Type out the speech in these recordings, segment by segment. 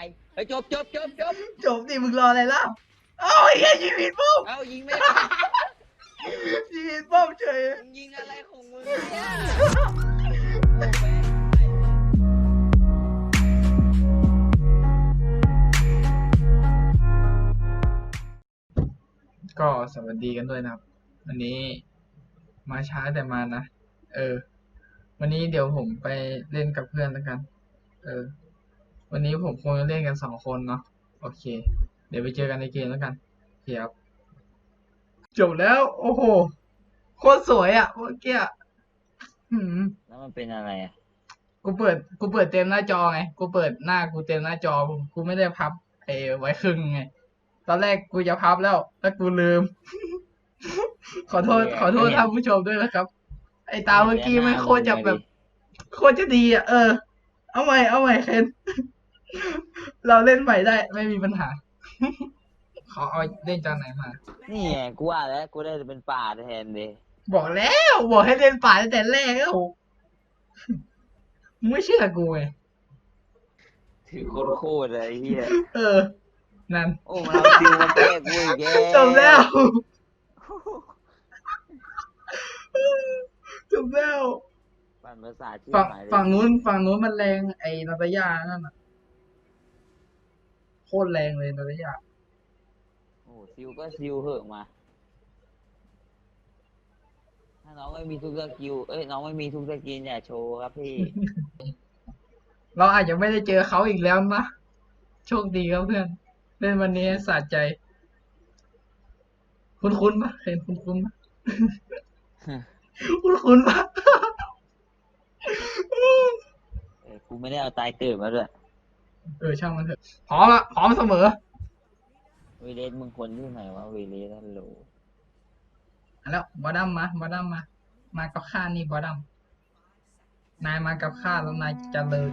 ายเฮ้ยจบจบจบจบจบดิมึงรออะไรล่ะเอ้าไอ้เหี้ยชีวิตป้อมเอ้ายิงไม่ได้ชีวิตป้อมเฉยมึงยิงอะไรของมึงเนี่ยก็สวัสดีกันด้วยนะครับ วันนี้มาช้าแต่มานะ เออ วันนี้เดี๋ยวผมไปเล่นกับเพื่อนแล้วกัน เออ วันนี้ผมคงจะเล่นกันสองคนเนาะโอเค เดี๋ยวไปเจอกันในเกมแล้วกันโอเคครับจบแล้ว โอ้โหโคตรสวยอะ่ะเมื่อกี้อะหืมแล้วมันเป็นอะไรอะกูเปิดกูเปิดเต็มหน้าจอไงกูเปิดหน้ากูเต็มหน้าจอกูไม่ได้พับไอ้ไว้ครึ่งไงตอนแรกกูจะพับแล้วแล้วกูลืม ขอโทษ ขอโทษท่านผู้ชมด้วยนะครับ ไอ้ตาเมื่อกี้ไม่โคตรจะแบบ โคตรจะดีอะเออ เอาใหม่เอาใหม่เคน เราเล่นใหม่ได้ไม่มีปัญหา ขอเอาเล่นจานไหนมา นี่ไงกูว่าแล้วกูได้เป็นป่าแทนเลยบอกแล้วบอกให้เล่นป่าตั้งแต่แรกแล้วมึงไม่เชื่อกูไงถือโคตรโคตรเลยไอ้เฮียเออ นั่น โอ้มันเอาซิวมาแก้กูอีกแกจบแล้วจบแล้ว ปั่นภาษาทที่ฝั่งหมายเลย ฝั่งนู้นฝั่งนู้นมันแรงไอ้นาตาย่านั่นน่ะโคตรแรงเลยนาตาย่าโอ้ซิวก็ซิวเหอะมา ถ้าน้องไม่มีทุกสกิลเอ้ยน้องไม่มีทุกสกิลอย่าโชว์ครับพี่ เราอาจจะไม่ได้เจอเขาอีกแล้วนะโชคดีครับเพื่อน เล่นวันนี้สะใจ คุ้นคุ้นๆปะเห็นคุ้นคุ้นๆปะคุ้นคุ้นๆปะเออกูไม่ได้เอาตายเกิดมาด้วย เออช่างมันเถอะพร้อมอะพร้อมเสมอเวเลสมึงคนที่ไหนวะเวเลสฮัลโหลอะแล้วบอดัมมาบอดัมมา มากับข้านี่บอดัมนายมากับข้าแล้วนายเจริญ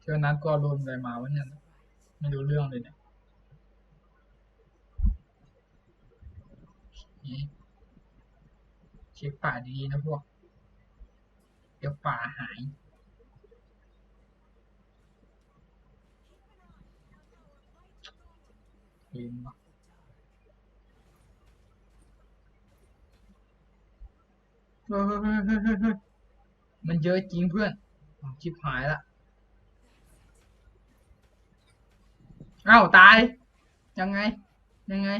เชื่อนั้นก็รวมอะไรมาวะเนี่ยไม่รู้เรื่องเลยเนี่ย เช็คป่าดีๆนะพวก เดี๋ยวป่าหาย ลืมว่ะมันเยอะจริงเพื่อนชิบหายละอ้าวตาย ยังไง ยังไง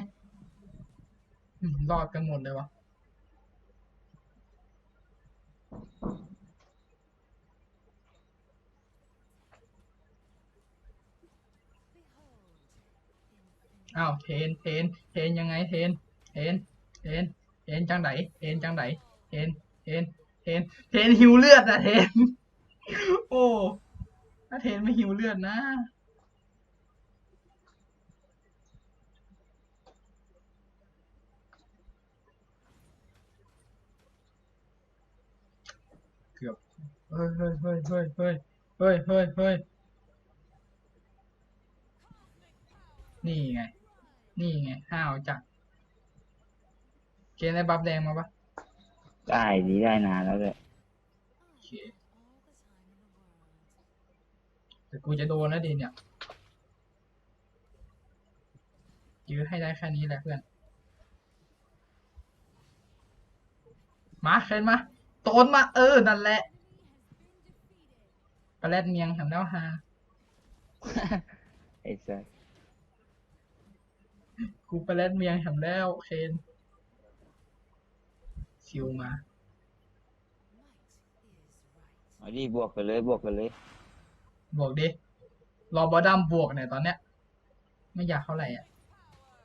รอดกันหมดเลยวะอ้าวเทนเทนเทนยังไงเทนเทนเทนเทนจังไหนเทนจังไหนเทนเทนเทนเทนหิวเลือดนะเทน โอ้ถ้าเทนไม่หิวเลือดนะ เกือบ เฮ้ยเฮ้ยเฮ้ยเฮ้ยเฮ้ยเฮ้ยเฮ้ยเฮ้ยนี่ไง นี่ไงห้าวจัดเกณฑ์ได้บัฟแดงมาปะได้ดีได้นานแล้วเลยโอเคแต่กูจะโดนแล้วดิเนี่ย ยื้อให้ได้แค่นี้แหละเพื่อน มาเข็นมา โตนมา เออ นั่นแหละ ปลาแรดเมียงทำแล้วฮาไอ้สัสกูปลาแรดเมียงทำแล้วเคนซิวมา เอาดิบวกกันเลยบวกกันเลย บวกดิรอบอดัมบวกเนี่ยตอนเนี้ย ไม่อยากเท่าไหร่อะ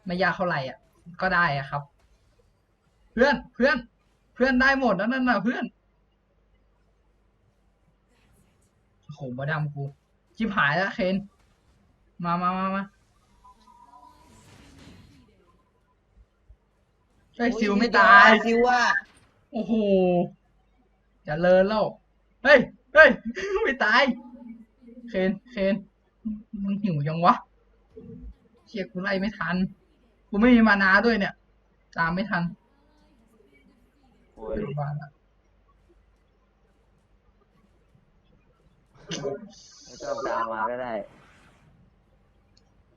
ไม่อยากเท่าไหร่อะ ก็ได้อะครับ เพื่อนเพื่อน เพื่อนได้หมดแล้วนั่นน่ะเพื่อน โอ้โหบอดัมกูชิบหายแล้วเคนมามามามาไอ้ยซิวไม่ตาย ซิวว่าโอ้โหเจะเลินแล้ว เฮ้ย เฮ้ย ไม่ตาย เคน เคน มึงหิวยังวะเชียกูไล่ไม่ทัน กูไม่มีมานาด้วยเนี่ย ตามไม่ทันโอ้ไปยโรงพยาบาลละ ไม่ต้องตามมาก็ได้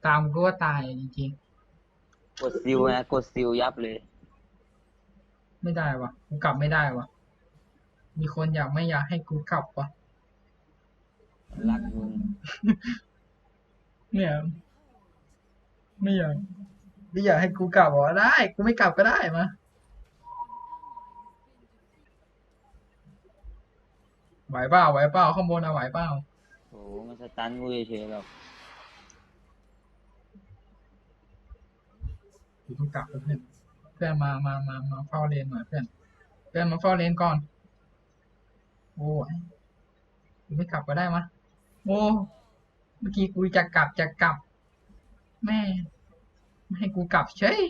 ตามกูว่าตายจริงกดซิลนะกดซิลยับเลยๆ ไม่ได้วะกูกลับไม่ได้วะมีคนอยากไม่อยากให้กูกลับวะรักมึงเนี่ยไม่อยากไม่อยากให้กูกลับวะได้ กูไม่กลับก็ได้มา ไหวเปล่าไหวเปล่าข้างบนอะไหวเปล่าโอ้มันสตันกูเฉยๆหรอกกูต้องกลับแล้วเพื่อนเพื่อนมามามามาเฝ้าเลนหน่อยเพื่อนเพื่อนมาเฝ้าเลนก่อน โอ้ยกูไม่กลับก็ได้มะโอ้เมื่อกี้กูจะกลับจะกลับ แม่ ไม่ให้กูกลับเฉย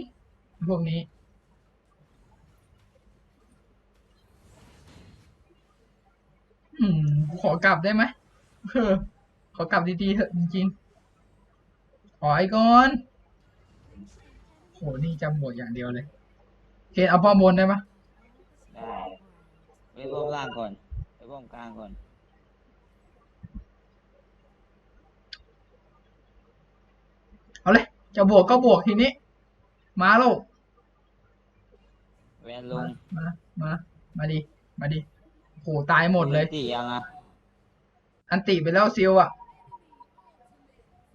พวกนี้ อืมกูขอกลับได้ไหมเออขอกลับดีๆเถอะจริงๆขอไอ้ก่อนโหนี่จำบทอย่างเดียวเลยเคนเอาป้อมบนได้ปะได้ไปป้อมล่างก่อนไปป้อมกลางก่อนเอาเลยจะบวกก็บวกทีนี้ มาแล้วแวนลงมา มา มาดิ มาดิ โหตายหมดเลย ตียังอะอันติไปแล้วซิลอะ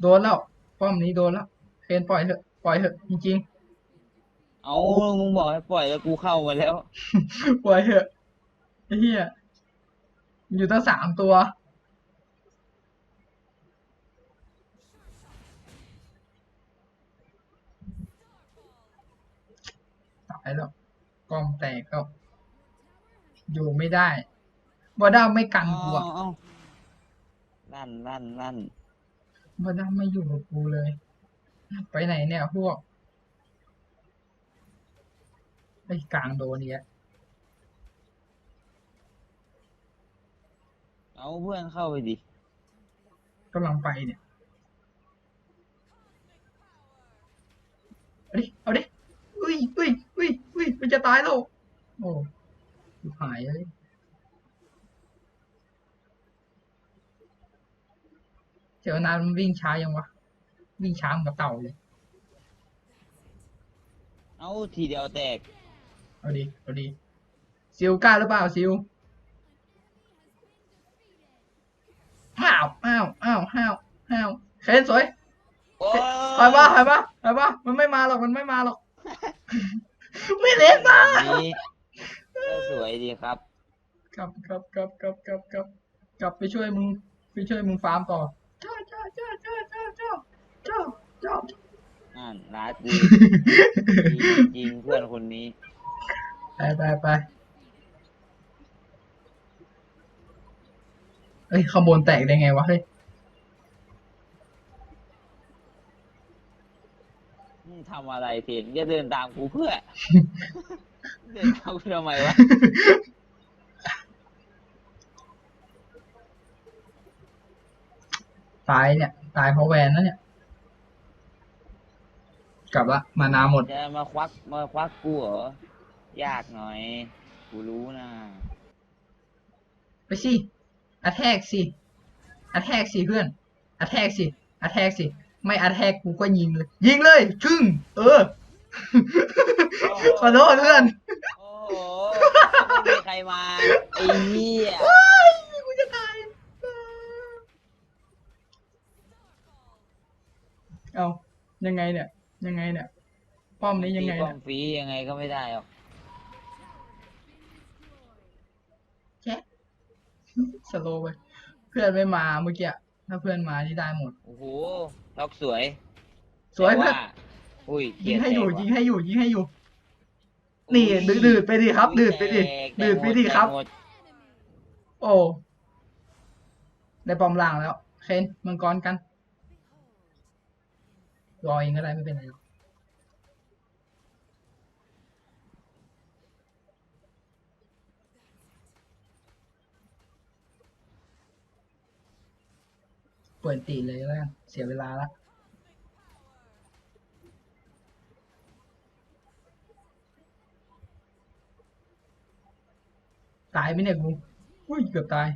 โดนแล้ว ป้อมนี้โดนแล้วเคนปล่อยเถอะปล่อยเถอะจริงเอามึงบอกให้ปล่อยแล้วกูเข้ามาแล้ว ๆ ปล่อยเถอะไอ้เหี้ยอยู่ตั้งสามตัว ตายแล้วกล้องแตกแล้วอยู่ไม่ได้ บอด้าไม่กันกูอะเอาเอาลั่นลั่นลั่นบอด้าไม่อยู่กับกูเลย ไปไหนเนี่ยพวกไอ้กลางโดนเนี่ยเอาเพื่อนเข้าไปดิ กำลังไปเนี่ยเอาดิ เอาดิ อุ้ยอุ้ยอุ้ยอุ้ยมันจะตายแล้ว โอ้ชิบหายเลย เจ้านานมันวิ่งช้ายังวะ วิ่งช้าเหมือนกับเต่าเลย เอาทีเดียวแตก เอาดิเอาดิซิลกล้าหรือเปล่าซิลอ้าวอ้าวอ้าวอ้าวอ้าวเคนสวยโอ้ถอยมาถอยมาถอยมามันไม่มาหรอกมันไม่มาหรอก ไม่เล่นมานี้ก็สวยดีครับ กลับกลับกลับกลับกลับกลับกลับไปช่วยมึงไปช่วยมึงฟาร์มต่อ จ้าชอบชอบชอบจ้าชอบนั่นรัดยกูจริงเพื่อนคนนี้ไปไปไปเอ้ยขบวนแตกได้ไงวะเฮ้ยทำอะไรเพนจะเดินตามกูเพื่อ เดินตามกูทำไมวะ ตายเนี่ย ตายเพราะแวนนะเนี่ย กลับละมานาหมด จะมาควักมาควักกูเหรอยากหน่อย กูรู้นะไปสิอัแทกสิอัแทกสิเพื่อนอัแทกสิอัแทกสิ ไม่อัแทกกูก็ยิงเลย ยิงเลยชึ่งเออ ขอโทษเพื่อน โอ้โหไม่มีใครมาไอ้เหี้ย กูจะตาย เอายังไงเนี่ย ยังไงเนี่ยป้อมนี้ยังไงตีป้อเนี่ยมฟรียังไงก็ไม่ได้หรอกแจ๊ะสโลว์ไปเพื่อนไม่มาเมื่อกี้ถ้าเพื่อนมานี่ได้หมด โอ้โหล็อกสวยสวยแต่เพื่อนอุ้ยยิงให้อยู่เกียิร์งให้อยู่ยิงให้อยู่แตกว่ะนี่อุ้ยดืดๆไปดิครับอุ้ยดืดไปดิแตกดืดไปแตกหมดิครับแตกหมดโอ้ได้ปอมล่างแล้ว เคนมังกรกัน รอเองก็ได้ไม่เป็นไรหรอกเปิดตีเลยแล้วกันเสียเวลาละตายไหมเนี่ยกูอุ้ยเกือบตาย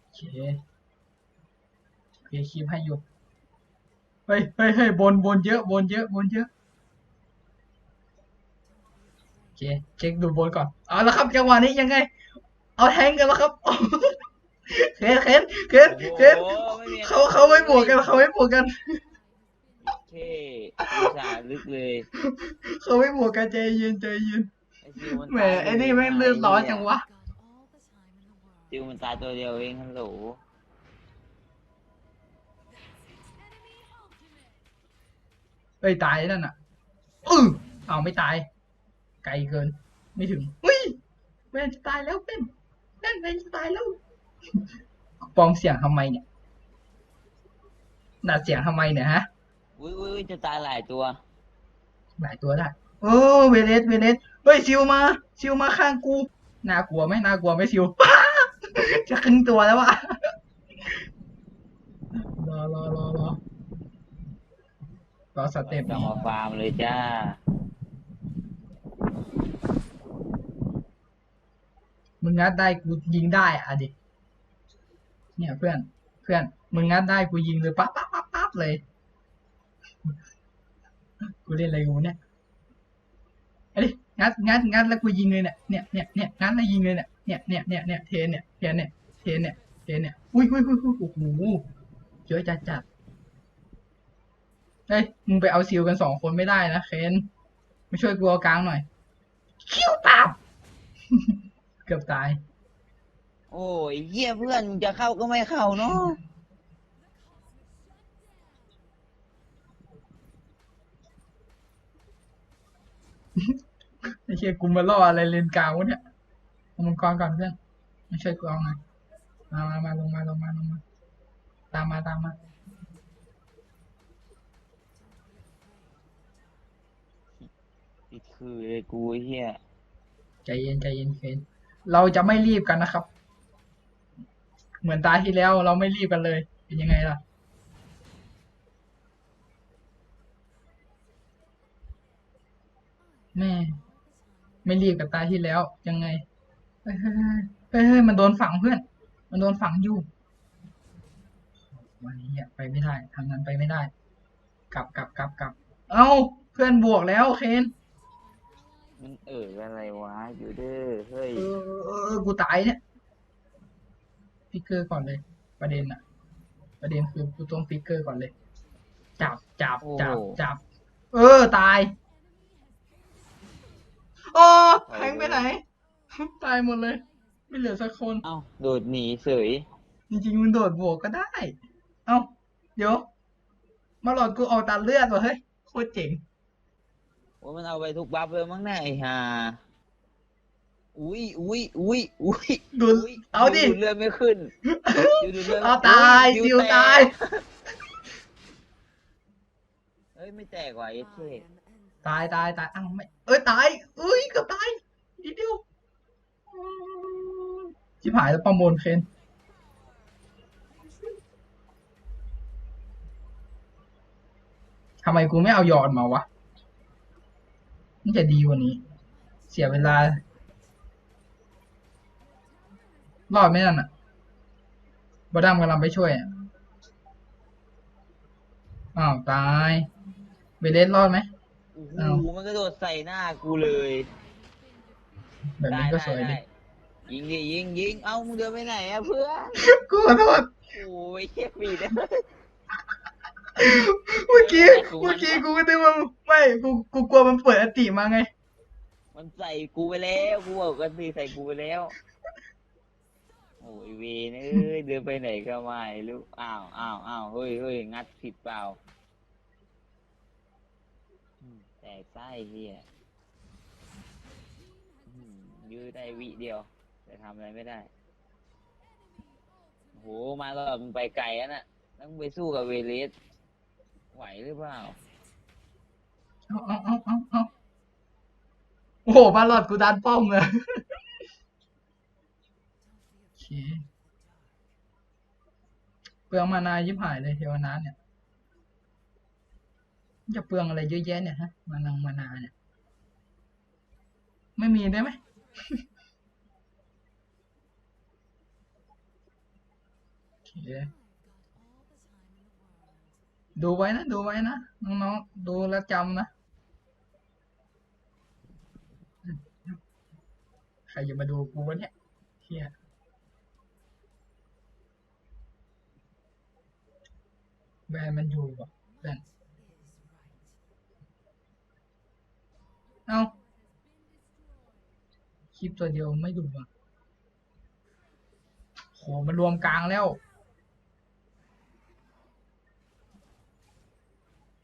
โอเคโอเคคีบให้อยู่ เฮ้ยเฮ้ยเฮ้ยบนบนเยอะบนเยอะบนเยอะโอเคเช็คดูบนก่อนเอาละครับจังหวะนี้ยังไง เอาแทงกันแล้วครับเคนเคนเคนเคนโอ้โหไม่มีเขาเขาไม่บวกกันเขาไม่บวกกันเท่อุตส่าห์ลึกเลย เขาไม่บวกกันใจเย็นใจเย็นไอ้ซิวมันแหมตายไอ้นี่แม่งเลือดร้อนจังวะซิวมันตายตัวเดียวเองฮัลโหล เอ้ยตายนั่นน่ะอือเอาไม่ตาย ไกลเกิน ไม่ถึงอุ้ยแม่งจะตายแล้วเป็นแม่งแม่งจะตายแล้วปลอมเสียงทำไมเนี่ยดัดเสียงทำไมเนี่ยฮะอุ้ยอุ้ยอุ้ยจะตายหลายตัว หลายตัวได้โอ้เวเลสเวเลสเฮ้ยซิวมาซิวมาข้างกูน่ากลัวไหมน่ากลัวไหมซิวจะครึ่งตัวแล้วอะรอรอรอรอ รอสเต็ปต้องนี้มาฟาร์มเลยจ้า มึงงัดได้กูยิงได้อะดิเนี่ยเพื่อนเพื่อน มึงงัดได้กูยิงเลยปั๊บปั๊บปั๊บปั๊บเลย กูเล่นอะไรกูเนี่ยไอ้ดิงัดงัดงัดแล้วกูยิงเลยเนี่ยเนี่ยเนี่ยเนี่ยงัดแล้วยิงเลยเนี่ยเนี่ยเนี่ยเนี่ยเนี่ยเทนเนี่ยเทนเนี่ยเทนเนี่ยเทนเนี่ยอุ้ยอุ้ยอุ้ยอุ้ยโอ้โหเยอะจัดจัด เฮ้ย มึงไปเอาซิลกันสองคนไม่ได้นะเคนมาช่วยกูเอากลางหน่อย คิวปับ เกือบตาย โอ้ยเหี้ยเพื่อนมึงจะเข้าก็ไม่เข้าเนาะไอ้เชี่ยกูมาล่ออะไรเลนกลางวะเนี่ยเอามังกรก่อนเพื่อนไม่ช่วยกูเอาไงมามามาลงมาลงมาลงมา ตามมาตามมา ติดคือเลยกูไอ้เหี้ยใจเย็นใจเย็นเฟนเราจะไม่รีบกันนะครับ เหมือนตาที่แล้วเราไม่รีบกันเลย เป็นยังไงล่ะ แม่ ไม่รีบกับตาที่แล้ว ยังไง เฮ้ยเฮ้ยเฮ้ยเฮ้ยมันโดนฝังเพื่อน มันโดนฝังอยู่วันนี้ไปไม่ได้ทางนั้นไปไม่ได้ กลับกลับกลับกลับ เอ้า เพื่อนบวกแล้วเคน มันเอ่ยอะไรวะอยู่เด้อเฮ้ยเออเออเออกูตายเนี่ยฟิกเกอร์ก่อนเลย ประเด็นอะประเด็นคือกูต้องฟิกเกอร์ก่อนเลย จับจับจับจับ เออตายโอ้แทงไปไหน ตายหมดเลย ไม่เหลือสักคน เอ้าโดดหนีเสยจริงๆมันโดดบวกก็ได้ เอ้าเดี๋ยว มาหลอดกูออกตาเลือดว่ะเฮ้ยโคตรเจ๋ง ว่ามันเอาไปทุกบัฟเลยมั้งเนี่ยไอ้ห่าอุ้ยอุ้ยอุ้ยอุ้ยดูยเอาดิดูเลือดไม่ขึ้นดูดูเลือดไม่เอาตายอุ๊ซิวแกตาย เฮ้ยไม่แตกว่ะเอสเคตายตายตายอ้าวไม่เอ้ยตายเอ้ยเกือบตายนิดเดียวอืมชิบหายแล้วประมวลเคนทำไมกูไม่เอาหยอดมาวะ มันจะดีกว่านี้ เสียเวลา รอดไหมนั่นอะบอดัมกำลังไปช่วยอะอ้าวตายเบเลสรอดไหมโอ้เอ้าโหมันก็โดดใส่หน้ากูเลยแบบนี้ก็สวยดิยิงดิยิงยิงเอ้ามึงเดินไปไหนอะเพื่อนกูขอโทษโอ้ยเฮียปีด เมื่อกี้แต่กูมันเมื่อกี้กูก็นึกว่าไม่กูกูกลัวมันเปิดอติมาไง มันใส่กูไปแล้วกูบอกกันสิใส่กูไปแล้วโอ้ยเวนเอ้ยเดินไปไหนก็ไม่รู้อ้าวอ้าวอ้าวเฮ้ยเฮ้ยงัดผิดเปล่าอืมแตกไส้เฮียอืมยื้อได้วิเดียว แต่ทำอะไรไม่ได้โหมาแล้วมึงไปไกลแล้วน่ะต้องไปสู้กับเวเลส ไหวหรือเปล่าเอาเอาเอาเอาเอาโอ้โหบาลอดกูดันป้อมเลยโอเคเปลืองมานายิบหายเลยเทวนาถเนี่ยจะเปลืองอะไรเยอะแยะเนี่ยฮะมานังมานาเนี่ย ไม่มีได้ไหม โอเค ดูไว้นะ ดูไว้นะน้องๆดูแล้วจำนะ ใครจะมาดูกูวะเนี่ยเฮียแบนมันอยู่ป่ะแบนเอาคลิปตัวเดียวไม่ดูอะโหมันรวมกลางแล้ว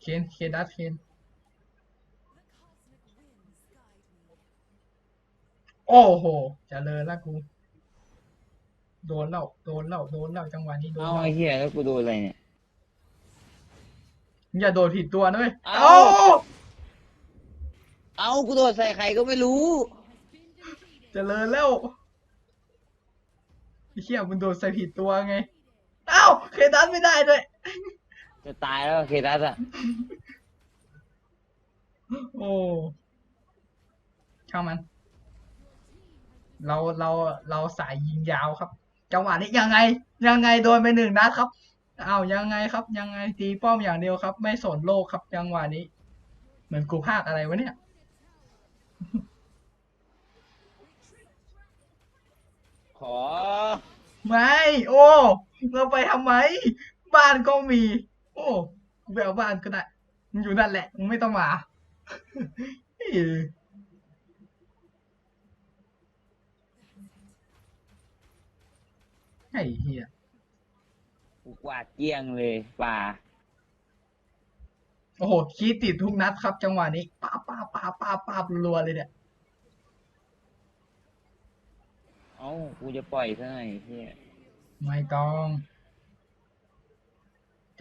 เคนเคนดัสเคนโอ้โหเจะเลยละกูโดนแล้วโดนแล้วโดนแล้วจังหวะนี้โดนเอาแล้วไอ้เหี้ยแล้วกูโดนอะไรเนี่ยมึงอย่าโดนผิดตัวนะเว้ยเอ้าเอ้าเอากูโดนใส่ใครก็ไม่รู้เจะเลยแล้วไอ้เชี่ยมึงโดนใส่ผิดตัวไง เอ้าเคดัสไม่ได้ด้วย จะตายแล้วเคตัสอะโอ้ช่างมัน เราเราเราสายยิงยาวครับ จังหวะนี้ยังไง ยังไงโดนไปหนึ่งนัดครับอ้าวยังไงครับ ยังไงตีป้อมอย่างเดียวครับ ไม่สนโลกครับ จังหวะนี้ เหมือนกูพลาดอะไรวะเนี่ยขอ ไม่ โอ้ เราไปทำไม บ้านก็มีโอ้กูไปเอาบ้านก็ได้มึงอยู่นั่นแหละมึงไม่ต้องมาเออไอ้เหี้ยกูกวาดเกลี้ยงเลยป่าโอ้โหคีย์ติดทุกนัดครับ จังหวะนี้ป้าบป้าบป้าบป้าบป้าบรัวเลยเนี่ยเอ้ากูจะปล่อยซะหน่อยไอ้เหี้ยไม่ต้อง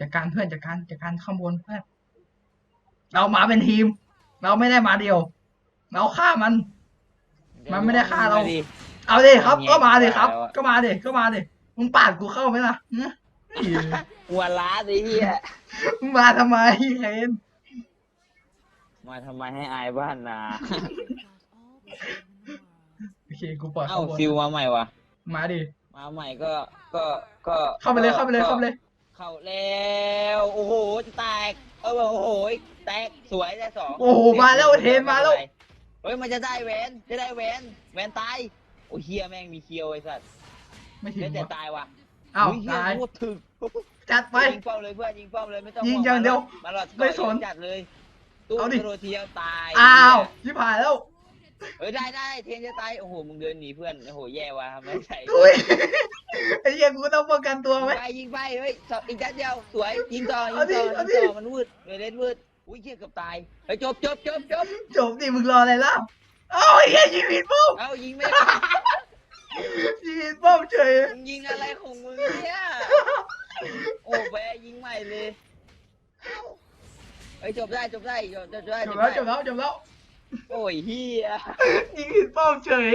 จัดการเพื่อนจัดการจัดการข้างบนเพื่อน เรามาเป็นทีม เราไม่ได้มาเดียว เราฆ่ามัน มันไม่ได้ฆ่าเราดิเอาดิครับเอาไงก็มาดิครับแล้วอะก็มาดิก็มาดิมึงปาดกูเข้าไหมล่ะฮะเอ้ยกลัวล้าดิเหี้ยมึงมาทำไมเคนมาทำไมให้อายบ้านนาโอเคกูปล่อยเอ้าข้างบนซิลมาใหม่วะมาดิมาใหม่ก็ก็ก็เข้าไปเลยก็เข้าไปเลยก็เข้าไปเลย เข้าแล้ว โอ้โหจะแตกเออโอ้โหแตกสวยได้สองโอ้โหมาแล้วเทนมาแล้ว เฮ้ยมันจะได้แหวนจะได้แหวนแหวนตายโอ้เฮียแม่งมีเคียวไอ้สัตว์ไม่ถึงเล่นแต่วะตายว่ะอ้าวฮ้เหี้ตายโคตรถึกจัดไป ยิงเป้าเลยเพื่อนยิงเป้าเลยไม่ต้องยิงห่อย่างเดียวมาหลอดไม่สนจัดเลยตู้เอาดิ กระโดดเทียวตายอ้าวชิบหายแล้ว เฮ้ยได้ได้เทียนจะตายโอ้โหมึงเดินหนีเพื่อนโอ้โหแย่ว่ะทำไมใส่ดุยไอ้เหี้ยกูต้องป้องกันตัวยิงไหม ไปยิงไปเฮ้ยสอบอีกนัดเดียวสวยยิงต่อยิเอางดิต่อยิงเอาดิ ต่อมันวืดเลยเล่นวืดอุ้ยเหี้ยเกือบตายเฮ้ยจบจบจบจบจบดิมึงรออะไรล่ะเอ้าไอ้เหี้ยยิงผิดป้อมเอ้ายิงไม่ยิงผิดป้อมเฉยมึงยิงอะไรของมึงเนี่ยโอ้แบะยิงใหม่เลยเอ้าเฮ้ยจบได้จบได้จบจบได้จบแล้วจบแล้วจบแล้ว โอ้ยเฮียยิงผิดป้อมเฉย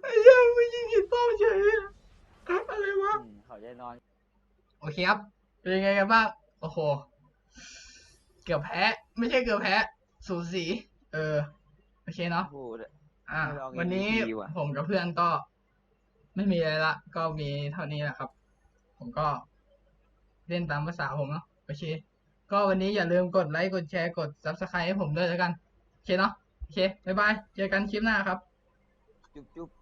ไอ้เหี้ยมึงยิงผิดป้อมเฉยอะไรวะ อืมเขาจะนอน โอเคครับ เป็นยังไงกันบ้าง โอ้โห เกือบแพ้ ไม่ใช่เกือบแพ้ สูสี เออ โอเคเนาะพูดอ่า ไม่ลองวันนี้ดีว่ะ ผมกับเพื่อนก็ ไม่มีอะไรละ ก็มีเท่านี้แหละครับ ผมก็เล่นตามภาษาผมเนาะ โอเค ก็วันนี้อย่าลืมกดไลค์กดแชร์กด subscribe ให้ผมด้วยแล้วกัน โอเคเนาะโอเค บ๊ายบาย เจอกันคลิปหน้าครับ จุ๊บจุ๊บ